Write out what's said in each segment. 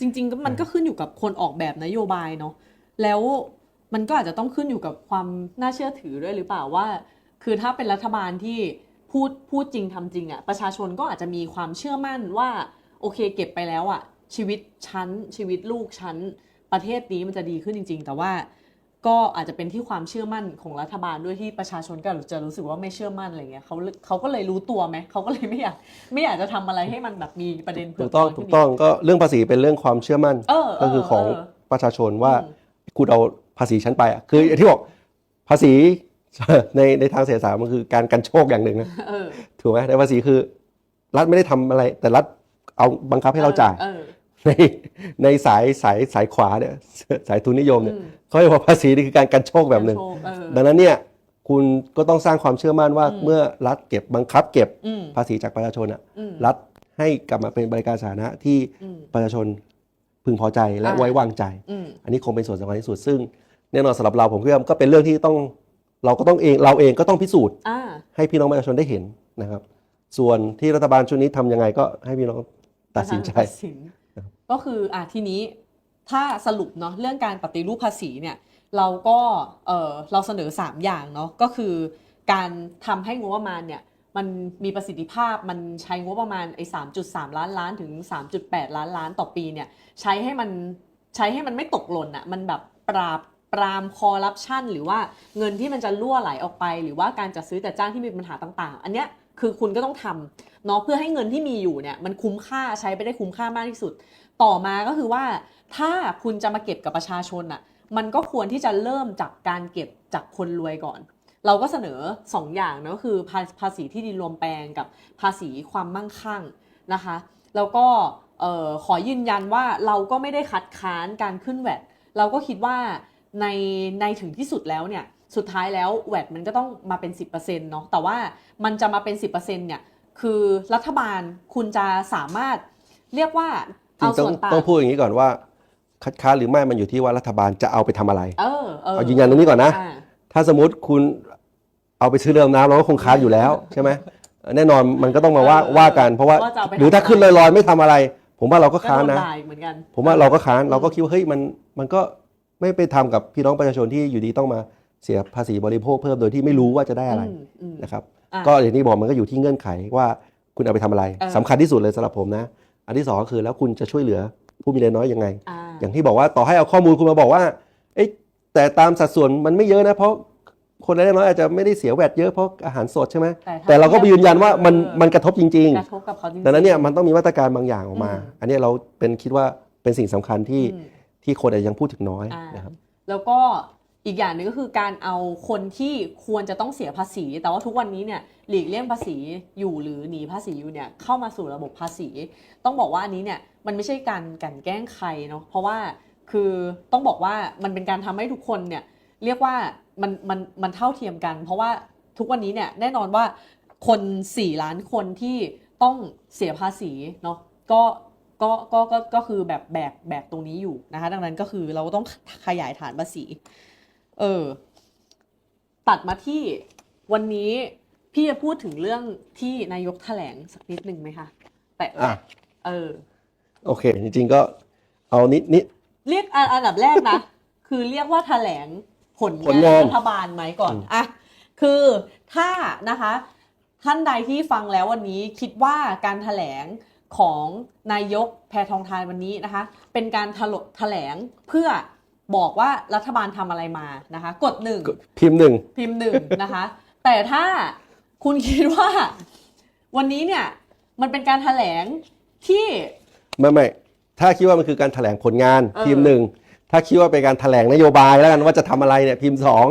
จริงๆก็มันก็ขึ้นอยู่กับคนออกแบบนโยบายเนาะแล้วมันก็อาจจะต้องขึ้นอยู่กับความน่าเชื่อถือด้วยหรือเปล่าว่า คือถ้าเป็นรัฐบาลที่พูดพูดจริงทำจริงอะ่ะประชาชนก็อาจจะมีความเชื่อมั่นว่าโอเคเก็บไปแล้วอะ่ะชีวิตฉันชีวิตลูกฉันประเทศนี้มันจะดีขึ้นจริง ๆ แต่ว่า ก็อาจจะเป็นที่ความเชื่อมั่นของรัฐบาลด้วยที่ประชาชนก็จะรู้สึกว่าไม่เชื่อมั่นอะไรเงี้ยเขาเขาก็เลยรู้ตัวไหมเขาก็เลยไม่อยากไม่อยากจะทำอะไรให้มันแบบมีประเด็นเผืถูอกต้องร้นถูขึ้กนต้องก็เรื่องภาษีเป็นเรื่องความเชื่อมั่นเออเก็คือของเประชาชนว่าอืมคุณเอาภาษีชั้นไปอะคืออย่างที่บอกภาษีในในทางเศรษฐศาสตร์มันคือการกันโชคอย่างหนึ่งนะเออถูกไหมในภาษีคือ รัฐไม่ได้ทำอะไร แต่รัฐเอาบังคับให้เราจ่ายเออ ในในสายสายสายขวาเนี่ยสายทุนนิยมเนี่ยอืมเขาเรียกว่าภาษีนี่คือการกันโชคแบบหนึ่งโชคเออดังนั้นเนี่ยคุณก็ต้องสร้างความเชื่อมั่นว่าอืมเมื่อรัฐเก็บบังคับเก็บอืมภาษีจากประชาชนอะอืมรัฐให้กลับมาเป็นบริการสาธารณะที่อืมประชาชนพึงพอใจและอ่าไว้วางใจอืมอันนี้คงเป็นส่วนสำคัญที่สุดซึ่งแน่นอนสำหรับเราผมคิดว่าก็เป็นเรื่องที่ต้องเราก็ต้องเองเราเองก็ต้องพิสูจน์อ่าให้พี่น้องประชาชนได้เห็นนะครับ ส่วนที่รัฐบาลชุดนี้ทำยังไงก็ให้พี่น้องตัดสินใจตัดสิน ก็คืออะทีนี้ถ้าสรุปเนาะเรื่องการปฏิรูปภาษีเนี่ยเราก็เออเราเสนอ 3 อย่างเนาะก็คือการทำให้งบประมาณเนี่ยมันมีประสิทธิภาพมันใช้งบประมาณไอ้สามจุดสามล้านล้านถึง 3.8 ล้านล้านต่อปีเนี่ยใช้ให้มันใช้ให้มันไม่ตกหล่นอะ่ะมันแบบปราบปรามคอร์รัปชันหรือว่าเงินที่มันจะล่วไหลออกไป หรือว่าการจัดซื้อจัดจ้างที่มีปัญหาต่าง ๆ อันเนี้ยคือคุณก็ต้องทำเนาะเพื่อให้เงินที่มีอยู่เนี่ยมันคุ้มค่าใช้ไปได้คุ้มค่ามากที่สุด ต่อมาก็คือว่าถ้าคุณจะมาเก็บกับประชาชนอะมันก็ควรที่จะเริ่มจากการเก็บจากคนรวยก่อน เราก็เสนอ 2 อย่างนะก็คือภาษีที่ดินรวมแปลงกับภาษีความมั่งคั่งนะคะ แล้วก็ขอยืนยันว่าเราก็ไม่ได้คัดค้านการขึ้นแวดเราก็คิดว่าในในถึงที่สุดแล้วเนี่ยสุดท้ายแล้วแวดมันก็ต้องมาเป็น 10%เนาะแต่ว่ามันจะมาเป็น 10%เนี่ยคือรัฐบาลคุณจะสามารถเรียกว่า จริเอางๆต้อส่งวนต่าง ต้องพูดอย่างนี้ก่อนว่า คัดค้านหรือไม่มันอยู่ที่ว่ารัฐบาลจะเอาไปทำอะไรเออเออเอายืนยันตรงนี้ก่อนนะ อ่า ถ้าสมมติคุณเอาไปซื้อเรือดำน้ำเราก็คงค้านอยู่แล้ว ใช่ไหมแน่นอนมันก็ต้องมาว่าเออว่ากัน เพราะว่าว่าจะเอาไปหรือถ้าทำอะไรขึ้นลอยๆไม่ทำอะไร ผมว่าเราก็ก็ค้านโดนนะ ด่าอีกเหมือนกัน ผมว่าเราก็ค้านเราก็คิดว่าเฮ้ยมันมันก็ไม่ไปทำกับพี่น้องประชาชนที่อยู่ดีต้องมาเสียภาษีบริโภคเพิ่มโดยที่ไม่รู้ว่าจะได้อะไรมอืมนะครับ อะก็อย่างที่บอกมันก็อยู่ที่เงื่อนไขว่าคุณเอาไปทำอะไรเออ สำคัญที่สุดเลยสำหรับผมนะ อันที่สองก็คือแล้วคุณจะช่วยเหลือผู้มีรายน้อยยังไงอ่าอย่างที่บอกว่าต่อให้เอาข้อมูลคุณมาบอกว่าเอ๊ะแต่ตามสัดส่วนมันไม่เยอะนะ เพราะคนรายได้น้อยอาจจะไม่ได้เสียแวดเยอะเพราะอาหารสดใช่ไหมแต่ถ้าแต่เราก็ไปยืนยันว่ามันมันกระทบจริงกระทบกับเขาจริงๆๆดังนั้นเนี่ยมันต้องมีมาตรการบางอย่างออกมาอืมอันนี้เราเป็นคิดว่าเป็นสิ่งสำคัญที่อืมที่คนอาจจะยังพูดถึงน้อยอ่านะครับแล้วก็ อีกอย่างหนึ่งก็คือการเอาคนที่ควรจะต้องเสียภาษี แต่ว่าทุกวันนี้เนี่ยหลีกเลี่ยงภาษีอยู่หรือหนีภาษีอยู่เนี่ยเข้ามาสู่ระบบภาษี ต้องบอกว่าอันนี้เนี่ยมันไม่ใช่การกันแกล้งใครเนาะเพราะว่าคือต้องบอกว่ามันเป็นการทำให้ทุกคนเนี่ยเรียกว่ามันมันมันเท่าเทียมกัน เพราะว่าทุกวันนี้เนี่ยแน่นอนว่าคน 4 ล้านคนที่ต้องเสียภาษีเนาะก็ก็ก็ก็ก็คือแบบแบกแบกตรงนี้อยู่นะคะดังนั้นก็คือเราต้องขยายฐานภาษี เออ ตัดมาที่วันนี้พี่จะพูดถึงเรื่องที่นายกแถลงสักนิดหนึ่งไหมคะแต่อะ เออ โอเค จริงๆก็เอานิดนิด เรียกอันอันดับแรกนะ คือเรียกว่าแถลงผลผลงางานนรัฐบาลไหมก่อนอืม อะคือถ้านะคะ ท่านใดที่ฟังแล้ววันนี้คิดว่าการแถลงของนายกแพทองทานวันนี้นะคะ เป็นการถลแถลงเพื่อ บอกว่ารัฐบาลทำอะไรมานะคะ กดหนึ่งพิมพ์หนึ่งพิมพ์หนึ่งนะคะ แต่ถ้าคุณคิดว่า วันนี้เนี่ยมันเป็นการแถลงที่ไม่ไม่ถ้าคิดว่ามันคือการแถลงผลงานเออพิมพ์หนึ่งถ้าคิดว่าเป็นการแถลงนโยบายแล้วกันว่าจะทำอะไรเนี่ยพิมพ์สอง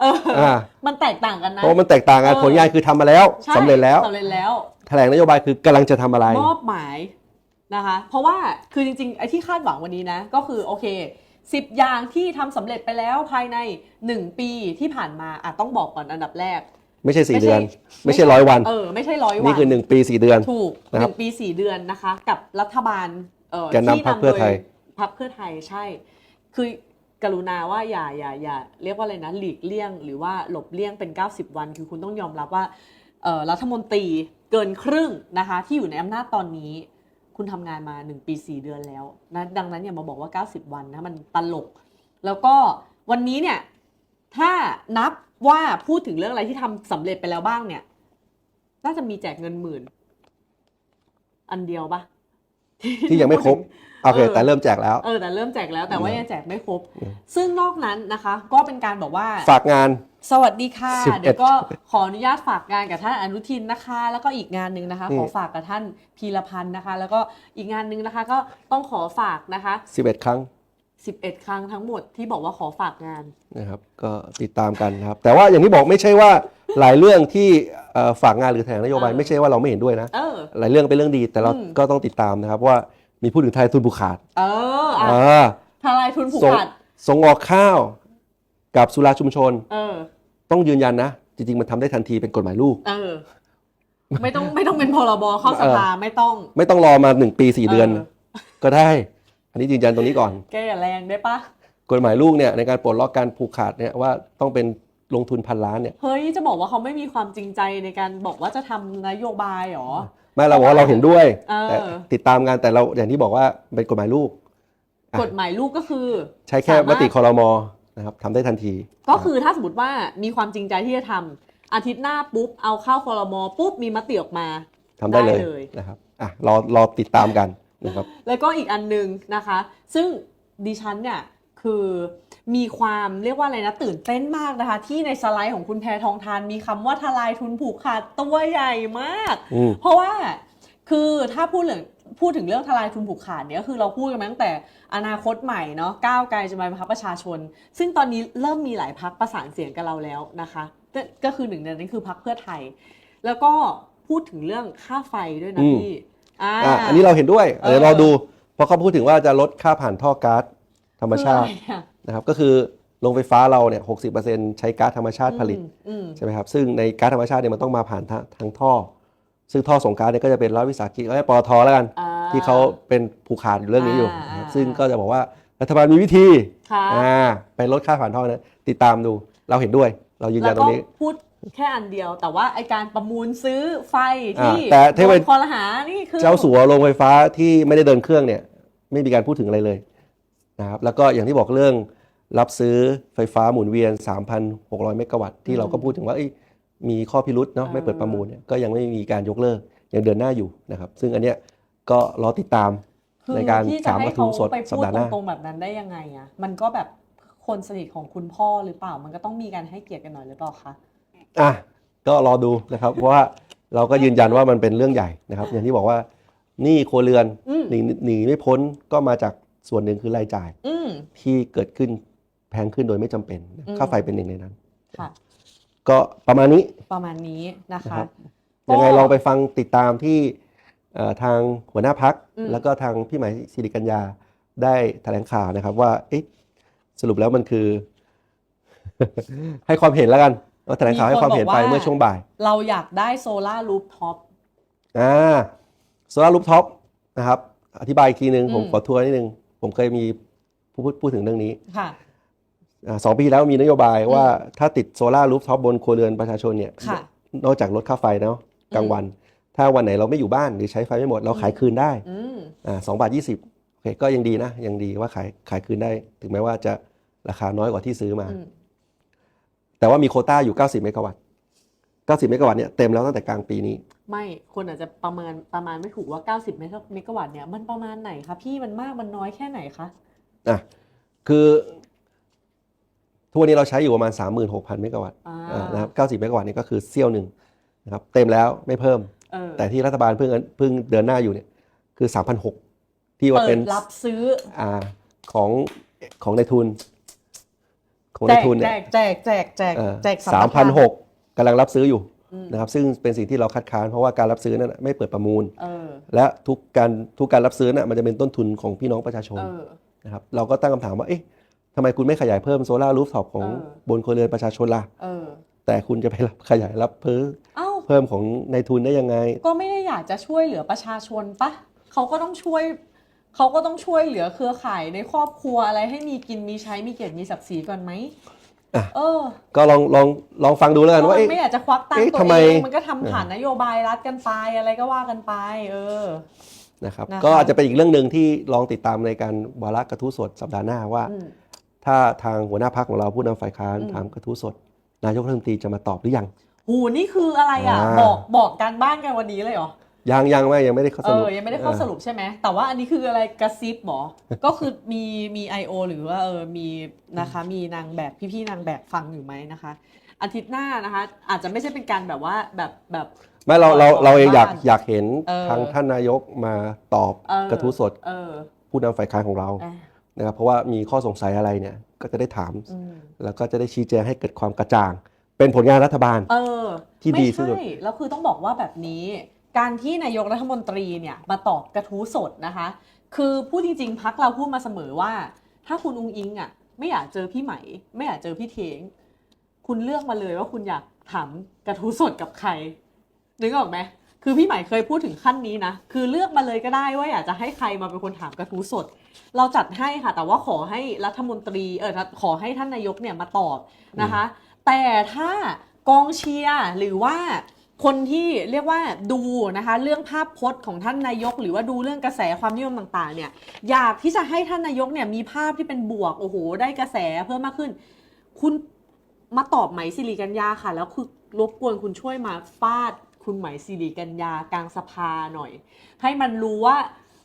เอออ่ามันแตกต่างกันนะเพราะมันแตกต่างกันเออผลงานคือทำมาแล้วใช่สำเร็จแล้วสำเร็จแล้วแถลงนโยบายคือกำลังจะทำอะไรมอบหมายนะคะ เพราะว่าคือจริงๆไอ้ที่คาดหวังวันนี้นะ ก็คือโอเค สิบอย่างที่ทำสำเร็จไปแล้วภายใน 1 ปีที่ผ่านมาอะต้องบอกก่อนอันดับแรก ไม่ใช่สี่ไม่ใช่เดือน ไม่ใช่ร้อยวัน เออไม่ใช่ร้อยวัน นี่คือหนึ่งปีสี่เดือน ถูกนะหครับนึ่งปีสี่เดือนนะคะ กับรัฐบาลเอ่อแกนนำที่พรรคเพื่อไทยโดพรรคเพื่อไทยใช่ คือกรุณาว่าอย่าอย่าอย่าเรียกว่าอะไรนะหลีกเลี่ยง หรือว่าหลบเลี่ยงเป็น 90 วัน คือคุณต้องยอมรับว่าเอ่อรัฐมนตรีเกินครึ่งนะคะที่อยู่ในอำนาจตอนนี้ คุณทำงานมา 1 ปี 4 เดือนแล้วนะดังนั้นอย่ามาบอกว่า 90 วันนะมันตลก แล้วก็วันนี้เนี่ยถ้านับว่าพูดถึงเรื่องอะไรที่ทำสำเร็จไปแล้วบ้างเนี่ย น่าจะมีแจกเงินหมื่น อันเดียวปะที่ยังไม่ครบโอเคเออแต่เริ่มแจกแล้วเออแต่เริ่มแจกแล้วแต่ว่าอืมยังแจกไม่ครบอืมซึ่งนอกนั้นนะคะ ก็เป็นการบอกว่าฝากงาน สวัสดีค่ะ 11 เดี๋ยวก็ขออนุญาตฝากงานกับท่านอนุทินนะคะ แล้วก็อีกงานหนึ่งนะคะอืมขอฝากกับท่านพีรพันธ์นะคะ แล้วก็อีกงานหนึ่งนะคะ ก็ต้องขอฝากนะคะ 11 ครั้ง 11 ครั้งทั้งหมดที่บอกว่าขอฝากงาน นะครับ ก็ติดตามกันนะครับ แต่ว่าอย่างที่บอกไม่ใช่ว่าหลายเรื่องที่เอ่อฝากงานหรือแถลงนโยบายเออ ไม่ใช่ว่าเราไม่เห็นด้วยนะ เออ หลายเรื่องเป็นเรื่องดีแต่เราอืม ก็ต้องติดตามนะครับว่ามีผู้ถึงไทยทุนผูกขาดเอออะอ่าทลายทุนผูกส่งขาดส่งออกข้าว กับสุราชุมชน เออ ต้องยืนยันนะ จริง ๆ มันทำได้ทันทีเป็นกฎหมายลูก เออ ไม่ต้องไม่ต้องเป็นพรบเข้าสภาไม่ต้อง ไม่ต้องรอมาหนึ่งปีสี่เดือน เออ ก็ได้ อันนี้ยืนยันตรงนี้ก่อน แกอย่าแรงได้ปะกฎหมายลูกเนี่ยในการปลดล็อกการผูกขาดเนี่ยว่าต้องเป็นลงทุนพันล้านเนี่ยเฮ้ยจะบอกว่าเขาไม่มีความจริงใจในการบอกว่าจะทำนโยบายเหรอ ไม่เราบอกว่าเราเห็นด้วย เออ แต่ติดตามงานแต่เราอย่างที่บอกว่าเป็นกฎหมายลูก อะ กฎหมายลูกก็คือ ใช้แค่สามารมถติคอรมอ นะครับทำได้ทันที ก็คือถ้าสมมติว่ามีความจริงใจที่จะทำอาทิตย์หน้าปุ๊บ เอาเข้าคอรมอปุ๊บมีมติออกมาทำได้เลยได้เลยนะครับอะรอรอติดตามกันนะครับแล้วก็อีกอันหนึงนะคะ ซึ่งดิฉันเนี่ยคือมีความเรียกว่าอะไรนะตื่นเต้นมากนะคะ ที่ในสไลด์ของคุณแพทองทานมีคำว่าทลายทุนผูกขาดตัวใหญ่มากอืมเพราะว่าคือถ้าพูดเรื่อง พูดถึงเรื่องทลายทุนผูกขาดเนี่ยก็คือเราพูดกันมาตั้งแต่อนาคตใหม่เนาะก้าวไกลจะมาเป็นพรรคประชาชน ซึ่งตอนนี้เริ่มมีหลายพักประสานเสียงกับเราแล้วนะคะก็ก็คือหนึ่งในนั้นคือพักเพื่อไทย แล้วก็พูดถึงเรื่องค่าไฟด้วยนะอืมพี่อ่าอะอันนี้เราเห็นด้วยเออเดี๋ยวรอดูเพราะเขาพูดถึงว่าจะลดค่าผ่านท่อก๊าซธรรมชาติคืออะไรอะนะครับก็คือโรงไฟฟ้าเราเนี่ยหกใช้ก๊าซธรรมชาติผลิตอืมอืมใช่ไหมครับซึ่งในก๊าซธรรมชาติเนี่ยมันต้องมาผ่านทางทางท่อ ซึ่งท่อส่งก๊าซเนี่ยก็จะเป็นรัฐวิสาหกิจเอ้ยปตทแล้วกัน อ่าที่เขาเป็นผูกขาดอยู่เรื่องนี้อยู่อ่านะครับอ่าซึ่งก็จะบอกว่ารัฐบาลมีวิธีค่ะอ่าไปลดค่าผ่านท่อนะติดตามดูเราเห็นด้วย เรายืนยัแล้นวตรก็งนี้ พูดแค่อันเดียว แต่ว่าไอการประมูลซื้อไฟอ่าที่แต่ถ้าเป็น โดนคอรหานี่คือ เจ้าสัวโรงไฟฟ้าที่ไม่ได้เดินเครื่องเนี่ยไม่มีการพูดถึงอะไรเลยนะครับแล้วก็อย่างที่บอกเรื่องรับซื้อไฟฟ้าหมุนเวียน 3,600 เมกะวัตต์ที่เราก็พูดถึงว่าเอ้ย มีข้อพิรุษเนาะไม่เปิดประมูลเนี่ยก็ยังไม่มีการยกเลิกยังเดินหน้าอยู่นะครับ ซึ่งอันเนี้ยก็รอติดตามคือในการที่จะถามให้กระทู้เขาสดไปสัปพูดดาห์หน้าตรงๆแบบนั้นได้ยังไงอะมันก็แบบคนสนิทของคุณพ่อหรือเปล่า มันก็ต้องมีการให้เกียรติกันหน่อยหรือเปล่าคะอะก็รอดูนะครับเพราะว่าเราก็ยืนยันว่ามันเป็นเรื่องใหญ่นะครับ อย่างที่บอกว่าหนี่ครัวเรือนอืมหนีหนีไม่พ้นก็มาจากส่วนหนึ่งคือรายจ่ายอืมที่เกิดขึ้นแพงขึ้นโดยไม่จำเป็นอืมค่าไฟเป็นหนึ่งในนั้นค่ะ ก็ประมาณนี้ประมาณนี้นะนะคะครับก็ยังไงลองไปฟังติดตามที่เอ่อทางหัวหน้าพักอืมแล้วก็ทางพี่หมายสิริกัญญาได้แถลงข่าวนะครับว่าเอ๊ะสรุปแล้วมันคือ ให้ความเห็นแล้วกันว่าแถลงข่าวให้ความเห็นไปเมื่อช่วงบ่าย เราอยากได้โซลารูฟท็อปอ่าโซลารูฟท็อปนะครับ อธิบายอีกทีหนึ่งอืมผมขอทัวร์นิดนึง ผมเคยมีพูดพูดถึงเรื่องนี้ค่ะอ่า สองปีแล้วมีนโยบายอืมว่าถ้าติดโซลารูฟท็อปบนครัวเรือนประชาชนเนี่ยค่ะ นอกจากลดค่าไฟเนาะกลางวัน ถ้าวันไหนเราไม่อยู่บ้านหรือใช้ไฟไม่หมดเราขายคืนได้อืมอ่าสองบาทยี่สิบโอเคก็ยังดีนะ ยังดีว่าขายขายคืนได้ ถึงแม้ว่าจะราคาน้อยกว่าที่ซื้อมา อืมแต่ว่ามีโควต้าอยู่ 90 เมกะวัตต์90 เมกะวัตต์เนี่ยเต็มแล้วตั้งแต่กลางปีนี้ ไม่คนอาจจะประเมินประมาณไม่ถูกว่า 90 เมกะวัตต์เนี่ยมันประมาณไหนคะพี่มันมากมันน้อยแค่ไหนคะอะคือ ทุกวันนี้เราใช้อยู่ประมาณ 36,000 เมกะวัตต์อ่า อ่านะครับ 90 เมกะวัตต์นี่ก็คือเซี่ยวหนึ่งนะครับเต็มแล้วไม่เพิ่ม เออแต่ที่รัฐบาลเพิ่งเพิ่งเดินหน้าอยู่เนี่ยคือ 3,600 ที่ว่าเปิเป็ดนรับซื้อ อ่าของของในทุน ของแจในกทุนแจเนี่ยกแจกแจกแจกเอ่อแจกสามพันหกกำลังรับซื้ออยู่อืมนะครับซึ่งเป็นสิ่งที่เราคัดค้านเพราะว่าการรับซื้อนั้นนะไม่เปิดประมูล เออและทุกการทุกการรับซื้อน่ะมันจะเป็นต้นทุนของพี่น้องประชาชนเออ นะครับเราก็ตั้งคำถามว่าเอ๊ะ ทำไมคุณไม่ขยายเพิ่มโซลารูฟท็อปของเออบนครัวเรือนประชาชนล่ะเออแต่คุณจะไปรับขยายรับเพิ่มเอ้าเพิ่มของในทุนได้ยังไง ก็ไม่ได้อยากจะช่วยเหลือประชาชนปะเขาก็ต้องช่วยเขาก็ต้องช่วยเหลือเครือข่ายในครอบครัวอะไรให้มีกินมีใช้มีเกียรติมีศักดิ์ศรีก่อนไหมอะเออ ก็ลองลองลองฟังดูแล้วกันว่ามัเอ๊ะนไม่อยากจะควักตังค์เอ๊ะตัวทำไมเองมันก็ทำผ่านนโยบายรัฐกันไปอะไรก็ว่ากันไป เออนะครับนะคะก็อาจจะเป็นอีกเรื่องหนึ่งที่ลองติดตามในการวาระกระทู้สดสัปดาห์หน้าว่าอืม ถ้าทางหัวหน้าพักของเราผู้นำฝ่ายค้านอืมถามกระทู้สด นายกรัฐมนตรีจะมาตอบหรือยังหูนี่คืออะไรอะอ่าบอกบอกการบ้านกันวันนี้เลยเหรอยังยังไม่ยังไม่ได้เข้าเอสรุปอยังไม่ได้เข้าสรุปใช่ไหมแต่ว่าอันนี้คืออะไรกระซิบหมอ ก็คือมีมี I.O. หรือว่าเออมีนะคะมีนางแบบพี่ๆนางแบบฟังอยู่ไหมนะคะ อาทิตย์หน้านะคะ อาจจะไม่ใช่เป็นการแบบว่าแบบแบบไม่เราเราบอกเราเองอยากบ้านอยากเห็นเออทางท่านนายกมาตอบเออกระทู้สดเออผู้นำฝ่ายค้านของเราอะ นะครับเพราะว่ามีข้อสงสัยอะไรเนี่ยก็จะได้ถามอืมแล้วก็จะได้ชี้แจงให้เกิดความกระจ่าง เป็นผลงานรัฐบาล เออที่ดีที่สุดไม่ใช่แล้วคือต้องบอกว่าแบบนี้ การที่นายกรัฐมนตรีเนี่ยมาตอบกระทู้สดนะคะ คือพูดจริง ๆพักเราพูดมาเสมอว่า ถ้าคุณอุงอิงอะไม่อยากเจอพี่ไหม ไม่อยากเจอพี่เทง คุณเลือกมาเลยว่าคุณอยากถามกระทู้สดกับใครนึกออกไหมคือพี่ใหม่เคยพูดถึงขั้นนี้นะ คือเลือกมาเลยก็ได้ว่าอยากจะให้ใครมาเป็นคนถามกระทู้สด เราจัดให้ค่ะ แต่ว่าขอให้รัฐมนตรีเออขอให้ท่านนายกเนี่ยมาตอบนะคะ แต่ถ้ากองเชียร์หรือว่าคนที่เรียกว่าดูนะคะ เรื่องภาพพจน์ของท่านนายก หรือว่าดูเรื่องกระแสความนิยมต่างๆ เนี่ย อยากที่จะให้ท่านนายกเนี่ยมีภาพที่เป็นบวกโอ้โห ได้กระแสเพิ่มมากขึ้น คุณมาตอบไหมสิริกัญญาค่ะ แล้วคือรบกวนคุณช่วยมาฟาดคุณไหมสิริกัญญากลางสภาหน่อย ให้มันรู้ว่า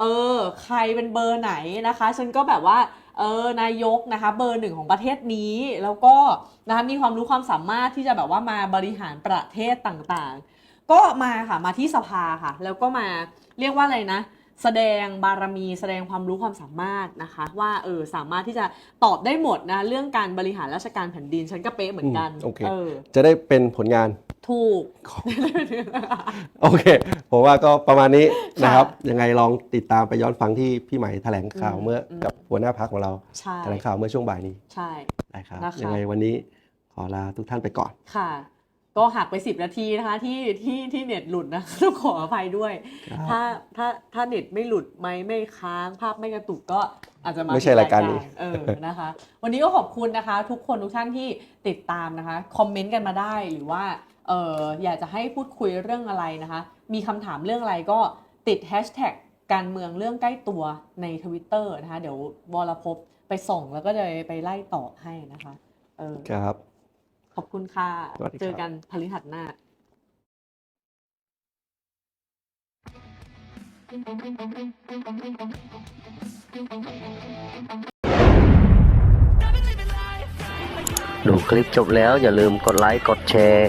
เออ ใครเป็นเบอร์ไหนนะคะ ฉันก็แบบว่า เออ นายกนะคะ เบอร์หนึ่งของประเทศนี้ แล้วก็นะคะ มีความรู้ความสามารถที่จะแบบว่ามาบริหารประเทศต่างๆ ก็มาค่ะ มาที่สภาค่ะ แล้วก็มาเรียกว่าอะไรนะ แสดงบารมี แสดงความรู้ความสามารถนะคะ ว่า เออ สามารถที่จะตอบได้หมดนะ เรื่องการบริหารราชการแผ่นดิน ฉันก็เป๊ะเหมือนกันอืมโอเค เออ จะได้เป็นผลงาน ถูกของโอเค ผมว่าก็ประมาณนี้นะครับ ยังไงลองติดตามไปย้อนฟังที่พี่ใหม่แถลงข่าวอืมเมื่ออมกับหัวหน้าพักของเราใช่ แถลงข่าวเมื่อช่วงบ่ายนี้ใช่นะครับนะคะ ยังไงวันนี้ขอลาทุกท่านไปก่อน ค่ะ ก็หักไปสิบนาทีนะคะ ที่ที่ที่เน็ตหลุดนะ ต้องขออภัยด้วยครับถ้าถ้าถ้าเน็ตไม่หลุดไม่ไม่ค้าง ภาพไม่กระตุกก็อาจจะมาไม่ใช่รายการนี้ เออนะคะ วันนี้ก็ขอบคุณนะคะ ทุกคนทุกท่านที่ติดตามนะคะ คอมเมนต์กันมาได้หรือว่า เอออยากจะให้พูดคุยเรื่องอะไรนะคะ มีคำถามเรื่องอะไรก็ติดแฮชแท็กการเมืองเรื่องใกล้ตัวในทวิตเตอร์นะคะ เดี๋ยววรภพไปส่งแล้วก็จะไปไล่ตอบให้นะคะ เออครับ ขอบคุณค่ะสวัสดีครับเจอกันพฤหัสหน้า ดูคลิปจบแล้วอย่าลืมกดไลค์ กดแชร์